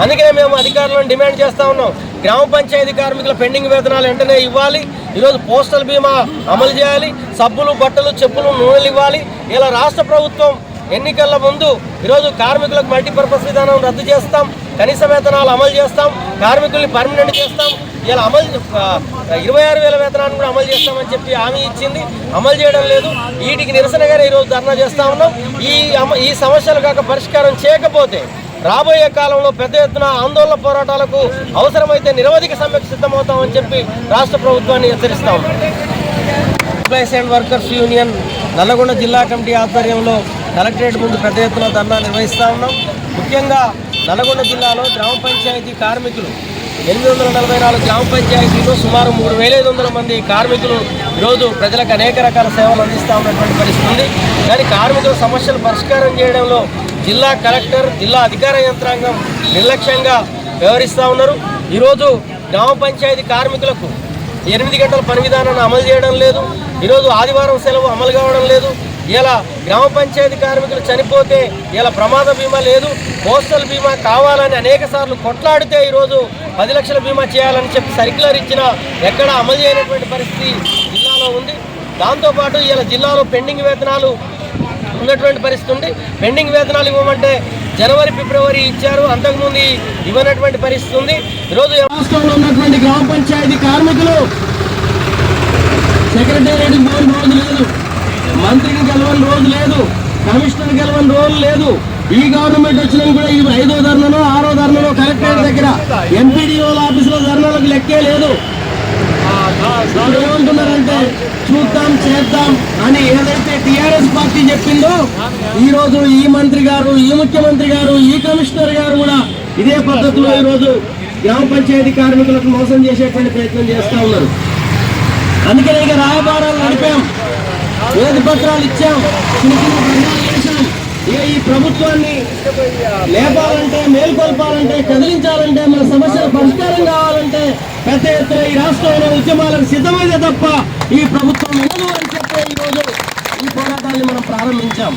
అందుకనే మేము అధికారులను డిమాండ్ చేస్తా ఉన్నాం. గ్రామ పంచాయతీ కార్మికుల పెండింగ్ వేతనాలు వెంటనే ఇవ్వాలి. ఈరోజు పోస్టల్ బీమా అమలు చేయాలి. సబ్బులు బట్టలు చెప్పులు నూనెలు ఇవ్వాలి. ఇలా రాష్ట్ర ప్రభుత్వం ఎన్నికల ముందు ఈరోజు కార్మికులకు మల్టీపర్పస్ విధానం రద్దు చేస్తాం. కనీస వేతనాలు అమలు చేస్తాం. కార్మికుల్ని పర్మనెంట్ చేస్తాం. ఇలా అమలు ఇరవై ఆరు వేల వేతనాన్ని కూడా అమలు చేస్తామని చెప్పి హామీ ఇచ్చింది. అమలు చేయడం లేదు. వీటికి నిరసనగానే ఈరోజు ధర్నా చేస్తా ఉన్నాం. ఈ అమ- ఈ సమస్యలు కాక పరిష్కారం చేయకపోతే రాబోయే కాలంలో పెద్ద ఎత్తున ఆందోళన పోరాటాలకు అవసరమైతే నిరవధిక సమ్మెకు సిద్ధమవుతామని చెప్పి రాష్ట్ర ప్రభుత్వాన్ని హెచ్చరిస్తాం employees and workers union Nalgonda జిల్లా కమిటీ ఆధ్వర్యంలో కలెక్టరేట్ ముందు పెద్ద ఎత్తున ధర్నా నిర్వహిస్తూ ఉన్నాం. ముఖ్యంగా నల్గొండ జిల్లాలో గ్రామ పంచాయతీ కార్మికులు ఎనిమిది వందల నలభై నాలుగు గ్రామ పంచాయతీలో సుమారు మూడు వేల ఐదు వందల మంది కార్మికులు ఈరోజు ప్రజలకు అనేక రకాల సేవలు అందిస్తూ ఉన్నటువంటి పరిస్థితి ఉంది. కానీ కార్మికుల సమస్యలు పరిష్కారం చేయడంలో జిల్లా కలెక్టర్ జిల్లా అధికార యంత్రాంగం నిర్లక్ష్యంగా వ్యవహరిస్తూ ఉన్నారు. ఈరోజు గ్రామ పంచాయతీ కార్మికులకు ఎనిమిది గంటల పని విధానాన్ని అమలు చేయడం లేదు. ఈరోజు ఆదివారం సెలవు అమలు కావడం లేదు. ఇలా గ్రామ పంచాయతీ కార్మికులు చనిపోతే ఇలా ప్రమాద బీమా లేదు. పోస్టల్ బీమా కావాలని అనేక సార్లు కొట్లాడితే ఈరోజు పది లక్షల బీమా చేయాలని చెప్పి సర్క్యులర్ ఇచ్చిన ఎక్కడ అమలు చేయనటువంటి పరిస్థితి జిల్లాలో ఉంది. దాంతోపాటు ఇలా జిల్లాలో పెండింగ్ వేతనాలు ఉన్నటువంటి పరిస్థితి ఉంది. పెండింగ్ వేతనాలు ఇవ్వమంటే జనవరి ఫిబ్రవరి ఇచ్చారు. అంతకుముందు ఇవ్వనటువంటి పరిస్థితి ఉంది. ఈరోజు రాష్ట్రంలో ఉన్నటువంటి గ్రామ పంచాయతీ కార్మికులు సెక్రటేరియట్ పోని రోజు లేదు. మంత్రికి గెలవని రోజు లేదు. కమిషనర్ గెలవని రోజు లేదు. ఈ గవర్నమెంట్ వచ్చినా కూడా ఈ ఐదో ధర్నలో ఆరో ధర్నలో కలెక్టరేట్ దగ్గర ఎంపీడీఓల ఆఫీసులో ధర్నాలకు లెక్కే లేదు. ఏమంటున్నారంటే చూద్దాం. చేద్దాం అని ఏదైతే టిఆర్ఎస్ పార్టీ చెప్పిందో ఈ రోజు ఈ మంత్రి గారు ఈ ముఖ్యమంత్రి గారు ఈ కమిషనర్ గారు కూడా ఇదే పద్ధతిలో ఈ రోజు గ్రామ పంచాయతీ కార్మికులకు మోసం చేసేటువంటి ప్రయత్నం చేస్తా ఉన్నారు. అందుకనే ఇక రాయబారాలు నడిపాం. వేది పత్రాలు ఇచ్చాం. చిన్న చిన్న చేశాం ఇక ఈ ప్రభుత్వాన్ని లేపాలంటే మేల్కొల్పాలంటే కదిలించాలంటే మన సమస్యల పరిష్కారం కావాలంటే పెద్ద ఎత్తున ఈ రాష్ట్రంలో ఉద్యమాలకు సిద్ధమైతే తప్ప ఈ ప్రభుత్వం ఉండదు అని చెప్పే ఈరోజు ఈ పోరాటాన్ని మనం ప్రారంభించాం.